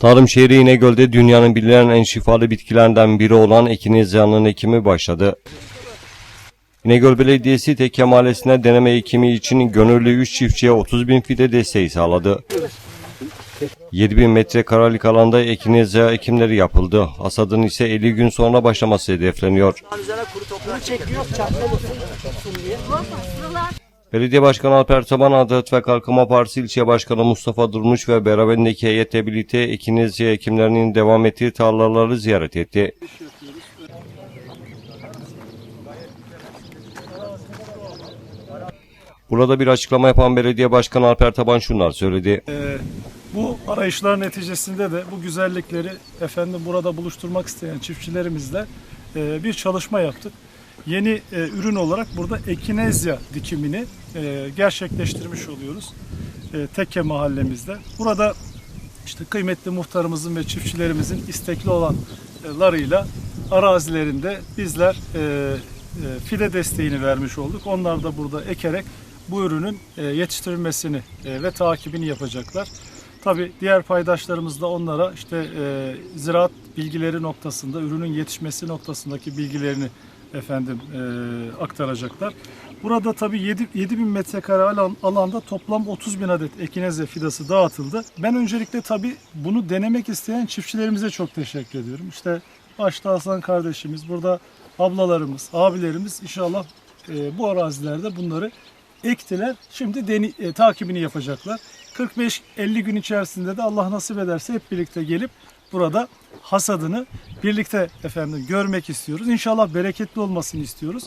Tarım şehri İnegöl'de dünyanın bilinen en şifalı bitkilerinden biri olan ekinezyanın ekimi başladı. İnegöl Belediyesi Tekke Mahallesi'ne deneme ekimi için gönüllü 3 çiftçiye 30 bin fide desteği sağladı. 7000 metrekarelik alanda ekinezya ekimleri yapıldı. Hasadın ise 50 gün sonra başlaması hedefleniyor. Belediye Başkanı Alper Taban Adalet ve Kalkınma Partisi İlçe Başkanı Mustafa Durmuş ve beraberindeki heyetle birlikte ekinezya ekimlerinin devam ettiği tarlaları ziyaret etti. Burada bir açıklama yapan Belediye Başkanı Alper Taban şunlar söyledi. Bu arayışlar neticesinde de bu güzellikleri efendim burada buluşturmak isteyen çiftçilerimizle e, bir çalışma yaptık. Yeni e, ürün olarak burada ekinezya dikimini e, gerçekleştirmiş oluyoruz. E, Tekke mahallemizde. Burada işte kıymetli muhtarımızın ve çiftçilerimizin istekli olanlarıyla arazilerinde bizler e, e, fide desteğini vermiş olduk. Onlar da burada ekerek bu ürünün e, yetiştirilmesini e, ve takibini yapacaklar. Tabi diğer paydaşlarımız da onlara işte e, ziraat bilgileri noktasında, ürünün yetişmesi noktasındaki bilgilerini efendim e, aktaracaklar. Burada tabii 7, 7 bin metrekare alan, alanda toplam 30 bin adet ekinezya fidası dağıtıldı. Ben öncelikle tabii bunu denemek isteyen çiftçilerimize çok teşekkür ediyorum. İşte başta Hasan kardeşimiz, burada ablalarımız, abilerimiz inşallah e, bu arazilerde bunları ektiler. Şimdi deni, e, takibini yapacaklar. 45-50 gün içerisinde de Allah nasip ederse hep birlikte gelip burada hasadını birlikte efendim görmek istiyoruz. İnşallah bereketli olmasını istiyoruz.